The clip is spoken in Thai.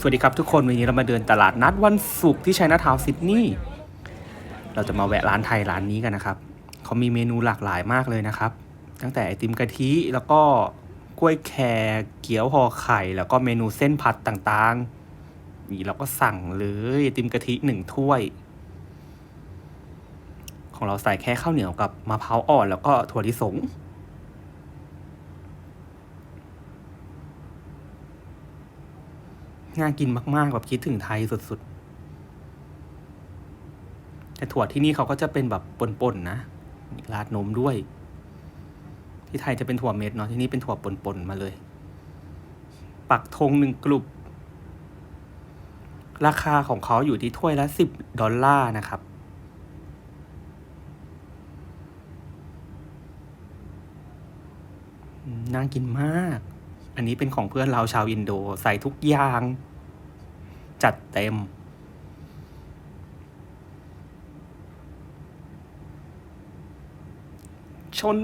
สวัสดีครับทุกคน วันนี้เรามาเดินตลาดนัดวันศุกร์ที่ชัยนาทาวซิดนีย์เราจะมาแวะร้านไทยร้านนี้กันนะครับ เขามีเมนูหลากหลายมากเลยนะครับ ตั้งแต่ไอติมกะทิแล้วก็กล้วยแครเกี๊ยวห่อไข่ แล้วก็เมนูเส้นผัดต่างๆ นี่เราก็สั่งเลยไอติมกะทิหนึ่งถ้วย ของเราใส่แค่ข้าวเหนียวกับมะพร้าวอ่อน แล้วก็ถั่วลิสง น่ากินมากๆ แบบคิดถึงไทยสุดๆ แต่ถั่วที่นี่เขาก็จะเป็นแบบป่นๆนะราดนมด้วย ที่ไทยจะเป็นถั่วเม็ดเนาะที่นี่เป็นถั่วป่นๆมาเลย ปักธงหนึ่งกลุ่มราคาของเขาอยู่ที่ถ้วยละสิบดอลลาร์นะครับ น่ากินมาก อันนี้เป็นของเพื่อนเราชาวอินโดใส่ทุกอย่าง จัดเต็ม ชน